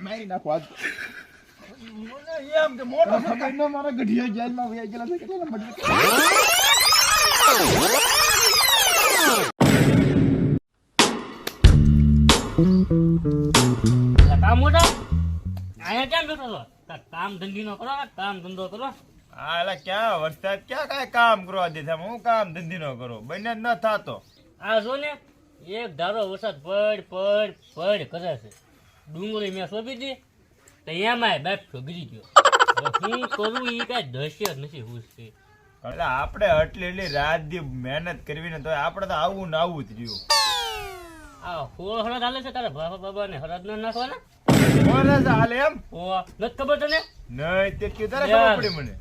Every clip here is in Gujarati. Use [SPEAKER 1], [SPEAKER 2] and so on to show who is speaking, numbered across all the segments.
[SPEAKER 1] મારી નાખો આજ.
[SPEAKER 2] મને એમ કે મોટો
[SPEAKER 1] ખબર ન મારા ગઢિયા જેલમાં વયા ગયેલા છે કેટલા
[SPEAKER 3] નંબર કામ મોટા? અહીંયા કેમ બેઠો છો? કામ ધંધી નો કરો કામ ધંધો કરો.
[SPEAKER 2] હા એટલે ક્યાં વરસાદ ક્યાં કાંઈ કામ કરવા દીધા હું કામ ધંધી નો કરો? બંને જ ન થતો.
[SPEAKER 3] આ જો ને એક ધારો વરસાદ પડ પડ પડ કરે છે. ડુંગળી મેં સોંપી હતી તો એમાં બાપ ગરી ગયો. હું કરું એ કાંઈ દશ્ય નથી હુસતી
[SPEAKER 2] એટલે આપણે આટલી એટલી રાત દી મહેનત કરવી ને તો આપણે તો આવું ને આવું જ રહ્યું.
[SPEAKER 3] આ હોળ હળદ હાલે છે તારા બાબા બાબા ને હળદ ના નાખવાના
[SPEAKER 2] હળદ હાલે એમ?
[SPEAKER 3] ઓ નથી ખબર તને?
[SPEAKER 2] નહીં તે કીધું તારે ખબર પડી મને.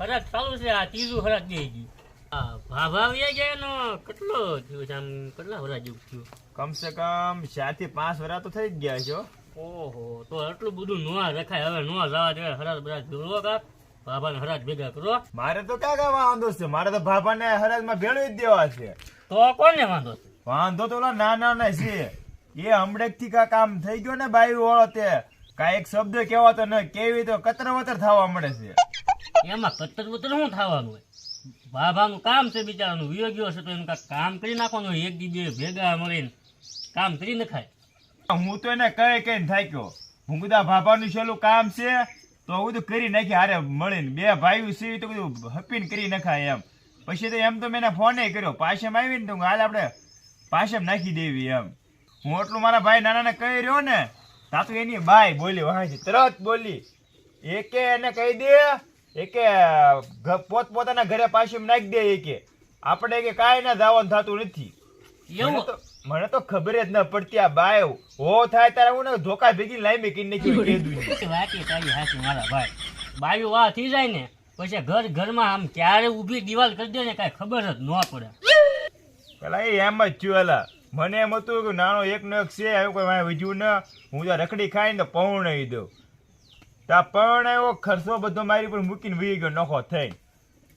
[SPEAKER 3] હળદ ચાલુ છે આ ત્રીજું હળદ દઈ ગયું. આ ભાભા આવી ગયા એનો કેટલો થયો છે આમ કેટલા વરા જેવું થયું?
[SPEAKER 2] કમસે કમ ચારથી પાંચ વરા તો થઈ જ ગયા છે હો.
[SPEAKER 3] ઓહો તો એટલું બધું નો રખાય. હવે નો જવા દે હરાજ બધા જોડવો કા? બાબા ને હરાજ ભેગા કરો.
[SPEAKER 2] મારે તો ક્યાં કાંઈ વાંધો છે? મારે તો ભાભાને હરાજમાં ભેળવી જ દેવા છે.
[SPEAKER 3] તો કોને વાંધો છે?
[SPEAKER 2] વાંધો તો ઓલા નાના ના છે. એ હમણાં થી કા કામ થઈ ગયો ને બાયુ વાળો તે. કા એક શબ્દ કહેવાતો ન કેવી તો કતર વતર થવા મળે છે.
[SPEAKER 3] એમાં કતર વતર શું થવાનું હોય? બાબાનું કામ છે બિચારાનું. વિયોગ્યો છે તો એનું કામ કરી નાખવાનું એક દી બે ભેગા મળીને કામ કરી નખાય.
[SPEAKER 2] હું તો એને કઈ કઈ થાક્યો. હું કીધા ભાભાનું છેલ્લું કામ છે. તો હું બધું કરી નાખી હારે મળીને. બે ભાઈઓ છે તો બધું હપીને કરી નખાય એમ. પછી તો એમ તો મેં એને ફોને કર્યો. પાછેમાં આવીને તો હાલ આપણે પાછેમ નાખી દેવી એમ. હું એટલું મારા ભાઈ નાનાને કહી રહ્યો ને તાતું એની બાય બોલી વાંચી તરત બોલી. એકે એને કહી દે એકે પોત પોતાના ઘરે પાછેમ નાખી દે એકે. આપણે કે કાંઈ ના જવાનું થતું નથી.
[SPEAKER 3] એવું?
[SPEAKER 2] તો મને તો ખબર જ ન પડતી આ બાય હો થાય ત્યારે હું ધોકા ભેગી લાઈમે કઈ નાખ્યું કીધું
[SPEAKER 3] વાકી તારી હાચી મારા ભાઈ. બાયો વાહ થઈ જાય ને પછી ઘર ઘરમાં આમ ક્યારે ઊભી દિવાલ કરી દે ને કાંઈ ખબર જ ન પડે.
[SPEAKER 2] પેલા એ એમ જ થયું મને એમ હતું કે નાનો એક નો એક છે એવું કોઈ વાંહે વજ્યું ન. હું તો રખડી ખાઈને તો પૌણાઈ દઉં. તા આવ્યો ખર્ચો બધો મારી પર મૂકીને વી ગયો નખો થઈ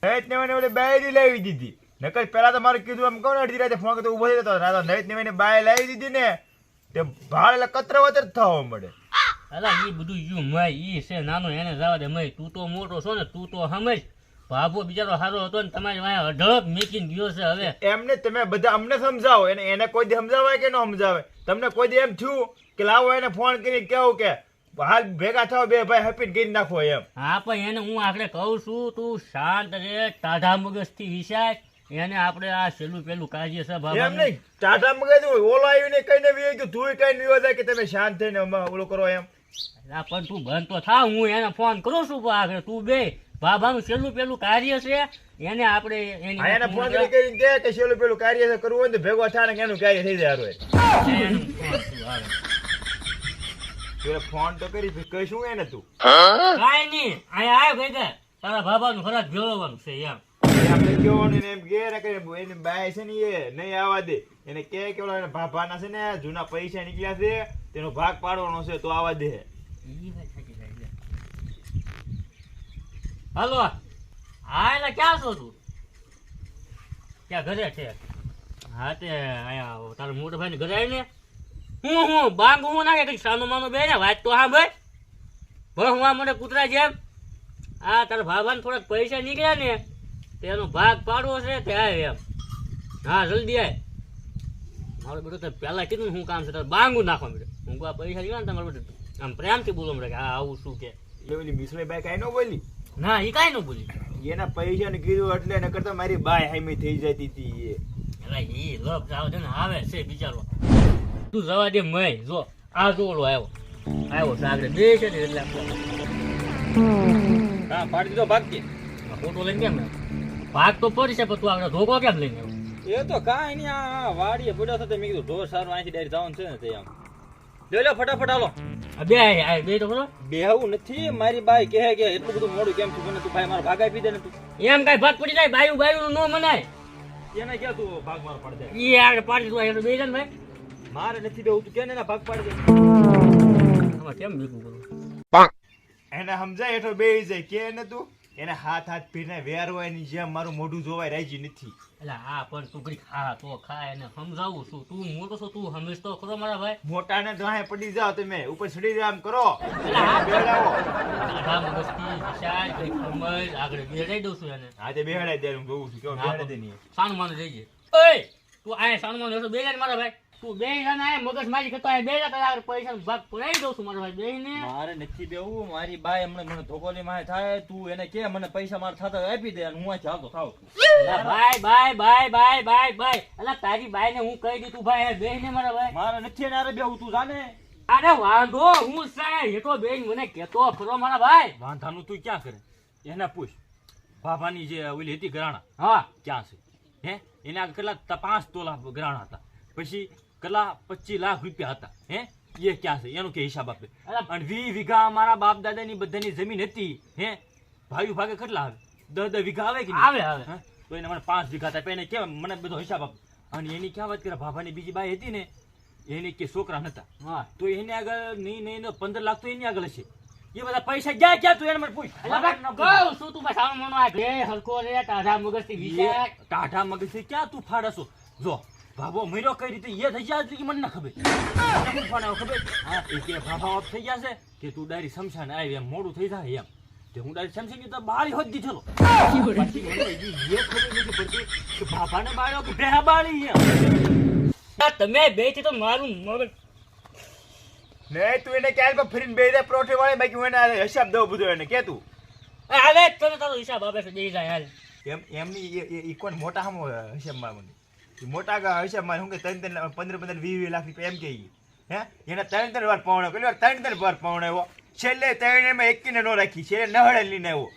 [SPEAKER 2] ને મને ઓલી બાયરી લાવી દીધી. નકર પેલા તો મારે કીધું એમ કહું ને અડધી રાતે ફોન કરતો ઊભો થઈ જતો. રાતો નૈત ને બાય લાવી દીધી ને તે ભાડ એટલે કતરો વતર થવા મળે
[SPEAKER 3] અલા એ બધું યુ મય ઈ છે નાનો એને જવા દે મય. તું તો મોટો છો ને તું તો સમજ ભાભો બિચારો સારો હતો ને તમારી વાંહે અઢળક મેકીને ગયો છે હવે.
[SPEAKER 2] એમને તમે બધા અમને સમજાવો એને એને કોઈ દી સમજાવાય કે ન સમજાવે? તમને કોઈ દી એમ થયું કે લાવો એને ફોન કરીને કેવું કે હાલ ભેગા થાવ બે ભાઈ હેપી કરી નાખો એમ.
[SPEAKER 3] હા પણ એને હું આગળ કહું છું તું શાંત રે ટાઢા મગજથી વિચાર. એને આપણે આ છેલ્લું પેલું કાર્ય સભા
[SPEAKER 2] એમ નહીં. ટાટા મગજ ઓલો આવીને કઈને વી ગયું તું કઈ નહીં જાય કે તમે શાંત થઈને ઓલો કરો એમ?
[SPEAKER 3] પણ તું બંધ તો થા હું એને ફોન કરું છું આગળ. તું બે બાબાનું છેલ્લું પેલું કાર્ય છે એને આપણે એની
[SPEAKER 2] એને ફોન કરી કહે કે શેલું પેલું કાર્ય છે કરવું હોય ને તો ભેગો થાય ને એનું કાર્ય થઈ જાય એ.
[SPEAKER 3] ફોન
[SPEAKER 2] તો કરી કઈ કહીશું એને તું.
[SPEAKER 3] કાઈ નહીં આય ભાઈ ભેગા તારા બાબાનું ખરાબ ભેળવવાનું છે એમ.
[SPEAKER 2] ને ને એને કે કે ઓલા ભાભાના છે ને જૂના પૈસા નીકળ્યા છે, તેનો ભાગ પાડવાનો છે, તો આવવા દે.
[SPEAKER 3] હાલો. હા, એટલે ક્યાં છો તું? ક્યાં ઘરે છે? હા, તે તારા મોટા ભાઈ ઘરે હું હું, બાંગ હું નાખે, કઈ સાનો માનો બે ને, વાત તો હા ભાઈ ભ હું આ મને કૂતરા જેમ. આ તારા ભાભાને થોડાક પૈસા નીકળ્યા ને તેનો ભાગ પાડવો છે તે આ એમ. હા જલ્દી આય. મારો બેટો તે પહેલા કીધું ને શું કામ છે તારે બાંગું નાખવા બેટો હું આ પૈસા નીકળ્યા ને તમારો બેટો. આમ પ્રેમથી બોલવા મળે કે હા આવું શું કે?
[SPEAKER 2] એટલે ઓલી મિસળી બાઈ કાંઈ ન બોલી?
[SPEAKER 3] ના એ કાંઈ ન બોલી.
[SPEAKER 2] એના પૈસા ને કીધું એટલે એને કરતા મારી બાય હાઈમી થઈ જતી હતી એ.
[SPEAKER 3] એ લોક જાવ છે ને આવે છે બિચારો. તું જવા દે મય જો આ જોડો આવ્યો. આવ્યો છે આગળ બે છે ને એટલે
[SPEAKER 4] હા પાડી દીધો ભાગતી
[SPEAKER 3] ફોટો લઈને કેમ આવ્યો? ભાગ તો પડી છે પણ તું આગળ ધોકો કેમ લઈને આવ્યો?
[SPEAKER 4] એ તો કાંઈ નહીં આ વાડીએ પડ્યો થતો મેં કીધું ઢોર સારું અહીંથી ડાયરી જવાનું છે ને તે આમ. લે લે ફટાફટ હાલો.
[SPEAKER 3] આ બે આય આય બે તો ખરો
[SPEAKER 4] બેહવું નથી મારી બાઈ કહે કે એટલું બધું મોડું કેમ છું? મને તું ભાઈ મારો ભાગ આપી દે ને તું.
[SPEAKER 3] એમ કાંઈ ભાગ પડી જાય બાયું બાયું નો મનાય.
[SPEAKER 4] એને કે તું ભાગ મારો પડી જાય
[SPEAKER 3] એ આગળ પાડી તું એટલે બે જન ભાઈ.
[SPEAKER 4] મારે નથી બેવું તું કે ને ભાગ પાડી દે?
[SPEAKER 3] કેમ ભેગું કરું
[SPEAKER 2] એને સમજાય એટલો બે જાય કે ને તું? એને હાથ હાથ પીને વેર હોય એની જેમ મારું મોઢું જોવાય રાજી નથી.
[SPEAKER 3] એટલે હા પણ તું ઘડી ખા તો ખા એને સમજાવું છું. તું મોટો છો તું હંમેશ તો ખરો મારા ભાઈ.
[SPEAKER 2] મોટા ને દોહે પડી જાઓ તમે ઉપર ચડી જાવ કરો. બેડાવો
[SPEAKER 3] આગળ બેસાડી દઉં છું એને.
[SPEAKER 2] હા તે બેહડાઈ દે હું જોઉં છું. કેવો બેહડાઈ દે નહીં?
[SPEAKER 3] સાનું માનું જઈએ. ઓય તું આ સાનું માનું ને મારા ભાઈ. તું બે જણા મગજ મારી કરતો બે જણા પૈસા ભાગ પડાવી દઉં છું મારા ભાઈ ને
[SPEAKER 4] મારે નથી બેવું મારી બાઈ હમણાં મને ધોકોલી માં થાય તું એને કે મને પૈસા મારા થતા આપી દે અને હું અહીંથી જાગો થાવ
[SPEAKER 3] ભાઈ ભાઈ ભાઈ ભાઈ ભાઈ ભાઈ. અલા તારી બાઈને હું કહી દીધું ભાઈ બે ને મારા ભાઈ.
[SPEAKER 4] મારે નથી ને બેવું તું જાને.
[SPEAKER 3] અરે વાંધો હું સાહેબ તો બેન મને કેતો ફરો મારા ભાઈ.
[SPEAKER 4] વાંધાનું તું ક્યાં કરે? એને પૂછ. બાબાની જે ઓલી હતી ગરાણા
[SPEAKER 3] હા.
[SPEAKER 4] ક્યાં છે? હે? એના કેટલા પાંચ તોલા ગરાણા હતા. પછી કેટલા પચીસ લાખ રૂપિયા હતા હે? એ ક્યાં છે? એનો કે હિસાબ આપે? અને વી વીઘા મારા બાપ દાદાની બધાની જમીન હતી હે? ભાઈ ભાગે કેટલા આવે? દસ દસ વીઘા આવે કે
[SPEAKER 3] આવે આવે.
[SPEAKER 4] તો એને મને પાંચ વીઘા થાય એને કેવા મને બધો હિસાબ આપે અને એની ક્યાં વાત કરે? ભાભાની બીજી બાઈ હતી ને એની કે છોકરા નતા.
[SPEAKER 3] હા.
[SPEAKER 4] તો એને આગળ નહીં નહીં પંદર લાખ તો એની આગળ હશે. એ બધા પૈસા ગયા ક્યાં તું એને મને પૂછ.
[SPEAKER 3] કહું છું તું સાનું માનું આ બે હલકો રે ટાઢા મગજથી
[SPEAKER 4] ટાઢા મગજથી ક્યાં તું ફાડશો? જો ભાભો મર્યો કઈ રીતે? એ થઈ ગયા કે મને ના ખબર. શું ખબર. હા એ કે ભાભા ઓફ થઈ ગયા છે કે તું ડાયરી શમશાન આવી એમ મોડું થઈ જાય એમ. તે હું ડાયરી શમશાન ગયો તો બાળી હોત દીધેલો. પછી મને એ ખબર નથી પડતી કે ભાભાને બાળ્યો કે ભેહા બાળી એમ.
[SPEAKER 3] આ તમે બેથી તો મારું મગજ
[SPEAKER 2] નહીં તું એને ક્યારે પણ ફરીને બે દે પરોઠે વાળે બાકી હું એને હિસાબ દઉં બધો એને કે તું?
[SPEAKER 3] એ હાલે તને તારો હિસાબ આપે છે દઈ જાય હાલ.
[SPEAKER 2] એમ એમની એ- કોણ મોટા હમ હિસાબમાં મને? મોટા ગા હશે મારે શું કે ત્રણ ત્રણ પંદર પંદર, વીસ વીસ લાખ રૂપિયા એમ કે. હે? એને ત્રણ ત્રણ વાર પહોણો પેલી વાર ત્રણ ત્રણ વાર પહોણો આવ્યો. છેલ્લે ત્રણ એમાં એકીને ન રાખી, છેલ્લે નહળે લઈને આવ્યો.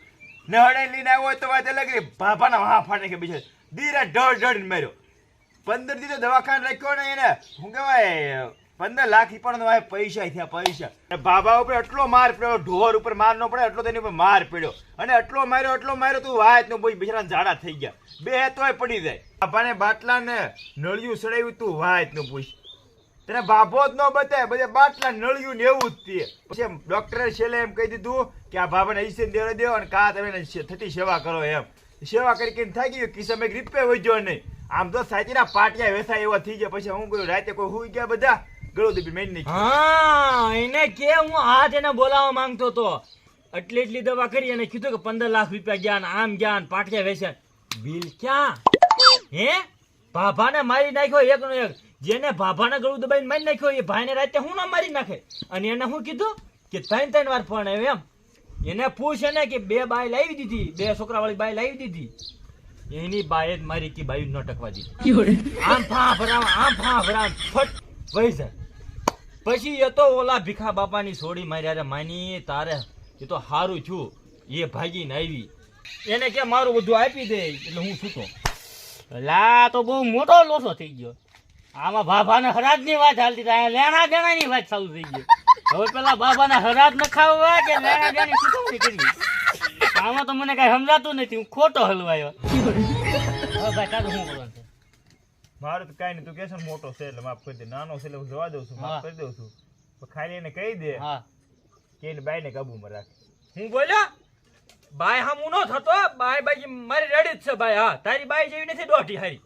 [SPEAKER 2] નહળે લઈને આવ્યો હોય તો વાત અલગ રહી. ભાભાના હા ફાટે કે બીજા. દીરા ઢળ ઢળ માર્યો. પંદર દી તો દવાખાને રાખ્યો ને એને, શું કહેવાય પંદર લાખ ઈ પણ વાંહે પૈસા થયા પૈસા. બાબા ઉપર એટલો માર પડ્યો, ઢોર ઉપર માર ન પડે, એટલો તેની ઉપર માર પડ્યો. અને એટલો માર્યો એટલો માર્યો તું વાત નો ભાઈ બિચારા ઝાડા થઈ ગયા. બે તોય પડી જાય. બાબાને બાટલા ને નળિયું સડાવ્યું તું વાતનું પૂછ તને બાબો જ ન બતાય, બધા બાટલા, નળિયું ને એવું જ તે. પછી ડોક્ટરે છેલ્લે એમ કહી દીધું કે આ બાબાને ઈસન દેવા દેવો અને કા તમે થતી સેવા કરો એમ. સેવા કરી કરીને થાકી ગયો કિસ્સામાં એક રીપે વજ્યો નહીં. આમ તો સાચીના પાટિયા વેસાય એવા થઈ ગયા. પછી હું કહ્યું રાતે કોઈ હુઈ ગયા બધા? ગળું દબી મેં નહીં
[SPEAKER 4] હા એને કે હું હાથ એને બોલાવવા માંગતો તો. એટલી એટલી દવા કરી અને કીધું કે પંદર લાખ રૂપિયા ગયા ને આમ ગયા ને પાટિયા વેચ્યા બિલ ક્યાં? હે? ભાભાને મારી નાખ્યો એક નો એક. જેને ભાભાને ગળું દબાઈને મારી નાખ્યો એ ભાઈને રાતે હું ના મારી નાખે? અને એને હું કીધું કે ત્રણ ત્રણ વાર ફોન આવ્યો એમ. એને પૂછ એને કે બે બાય લાવી દીધી બે છોકરા વાળી બાઈ લાવી દીધી. એની બાય જ મારી કે બાઈ ન ટકવા દીધી. આમ ફા ભરાવ આમ ફા ભરાવ ફટ. વહી જાય પછી એ તો ઓલા ભીખા બાપાની સોડી મારી માની, તારે એ તો હારું છું એ ભાગીને આવી. એને કે મારું બધું આપી દે, એટલે હું છૂટો.
[SPEAKER 3] લા, તો બહુ મોટો લોસો થઈ ગયો. આમાં બાબાના હરાજની વાત હાલતી હતી. લેણા દેણાની વાત ચાલુ થઈ ગઈ. હવે પેલા બાબાના હરાજ ન ખાવા કે લેણા દેણી ચૂકવણી કરવી? આમાં તો મને કઈ સમજાતું નથી. હું ખોટો હલવાયો. હવે ભાઈ તારું શું
[SPEAKER 2] મારું તો કઈ નહીં તું કેસો મોટો છે એટલે માફ કરી દે. નાનો છે એટલે હું જવા દઉં છું માફ કરી દઉં છું. પણ ખાલી એને કહી દે કે એને બાઈને કાબુમાં રાખે.
[SPEAKER 4] હું બોલ્યો? બાય હા હું નો થતો બાય બાઈ મારી રેડી જ છે બાય હા. તારી બાઈ જેવી નથી દોઢી હારી.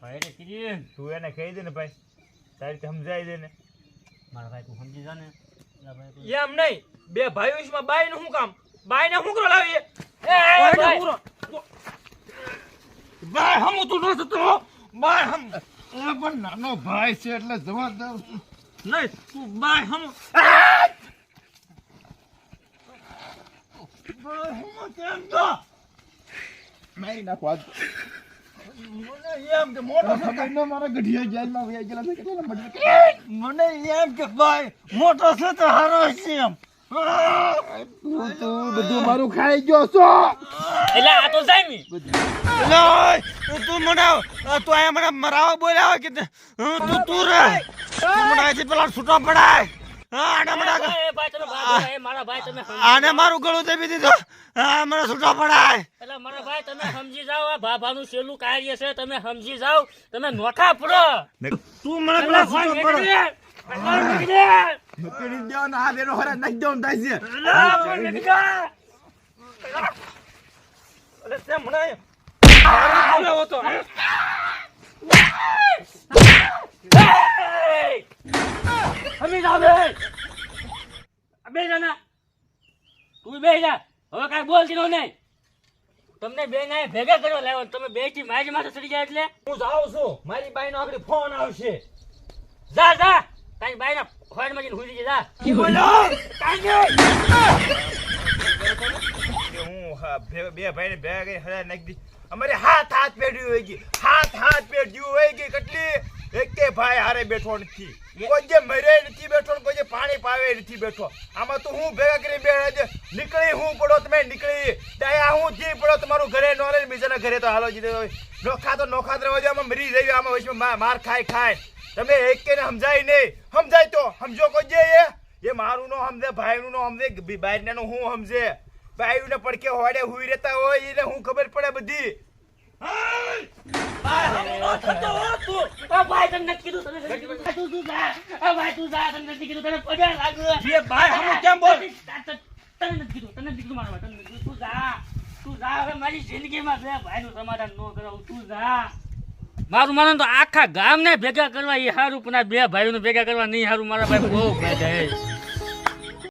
[SPEAKER 3] ભાઈ
[SPEAKER 2] તું એને કહી દે ને ભાઈ. તારી સમજાઈ દે ને.
[SPEAKER 3] મારા ભાઈ તું સમજી જા ને.
[SPEAKER 4] એમ નહીં. બે ભાઈઓમાં બાઈ નું શું કામ? બાઈ ને શું કરો લાવીએ
[SPEAKER 3] એ.
[SPEAKER 4] બાય. હમ તું નો થતો બાય
[SPEAKER 1] પણ નાનો ભાઈ છે એટલે જવા દઉં છું.
[SPEAKER 4] નહીં તું બાય હમ
[SPEAKER 1] મારી નાખો આજ.
[SPEAKER 4] મને એમ કે ભાઈ મોટો છે તો હારો છે એમ
[SPEAKER 1] તું બધું મારું ખાઈ ગયો છો.
[SPEAKER 3] એટલે આ તો જામી
[SPEAKER 4] તું મને તું અહીંયા મને મરાવા બોલાવે કે તું? તું રે. તું મને પેલા છૂટો પડાય. હા, આને મને
[SPEAKER 3] એ ભાઈ તમે મારા ભાઈ તમે
[SPEAKER 4] આને મારું ગળું દેવી દીધું. હા મને છૂટો પડાય.
[SPEAKER 3] એટલે મારા ભાઈ તમે સમજી જાઓ આ બાબાનું છેલ્લું કાર્ય છે તમે સમજી જાઓ. તમે નોખા પડો.
[SPEAKER 4] તું મને
[SPEAKER 3] પેલા
[SPEAKER 4] પેલા છૂટો
[SPEAKER 3] મૂકી
[SPEAKER 4] પડે
[SPEAKER 3] દે. પેલા મૂકી દે.
[SPEAKER 1] મૂકી દેવાનો આ બેનો હરા નાખી દેવાનો થાય છે.
[SPEAKER 4] અરે તે મને મારી બોલાવો તો
[SPEAKER 3] બે જા હવે કાઈ બોલતી નો નહીં તમને બે ના ભેગા કરો લાવો તમે બેથી મારી માથે ચડી જાય એટલે
[SPEAKER 4] હું જાઉં છું મારી બાઈ નો આગળ ફોન આવશે
[SPEAKER 3] જા જા ના ખોડમાં જઈને જા
[SPEAKER 2] હું બે- બે ભાઈને ભેગા કરી હજાર નાખી દી. અમારે હાથ હાથ પેઢી હોય ગઈ. હાથ હાથ પેઢી હોય ગઈ. કેટલી? એકે ભાઈ હારે બેઠો નથી. કોઈ મરે નથી બેઠો કોઈ પાણી પાવે નથી બેઠો. આમાં તો હું ભેગા કરી બે નીકળી હું પડો તમે નીકળી. દયા હું જી પડો તમારું ઘરે નો બીજાના ઘરે તો હાલો જીધે. નોખા તો નોખા રહેવા આમાં મરી રહ્યો આમાં માર ખાય ખાય. તમે એક કે સમજાય નહીં. સમજાય તો સમજો કોઈ એ. એ મારું નો સમજે ભાઈનું નો સમજે બાયરના નું હું સમજે. બાયું ને પડકે હોડે હુઈ રહેતા હોય એને હું ખબર પડે બધી.
[SPEAKER 3] ભાઈ તમને કીધું તને નથી કીધું તું તું જા ભાઈ તું જા તને કીધું તને પગે લાગુ
[SPEAKER 4] ભાઈ હમું કેમ બોલ?
[SPEAKER 3] તને નથી કીધું તને કીધું મારા તને તું જા તું જા હવે મારી જિંદગીમાં બે ભાઈનું સમાધાન ન કરાવું તું જા. મારું માનો તો આખા ગામને ભેગા કરવા એ હારું, પણ બે ભાઈઓને ભેગા કરવા નહીં સારું મારા ભાઈ બહુ ફાયદા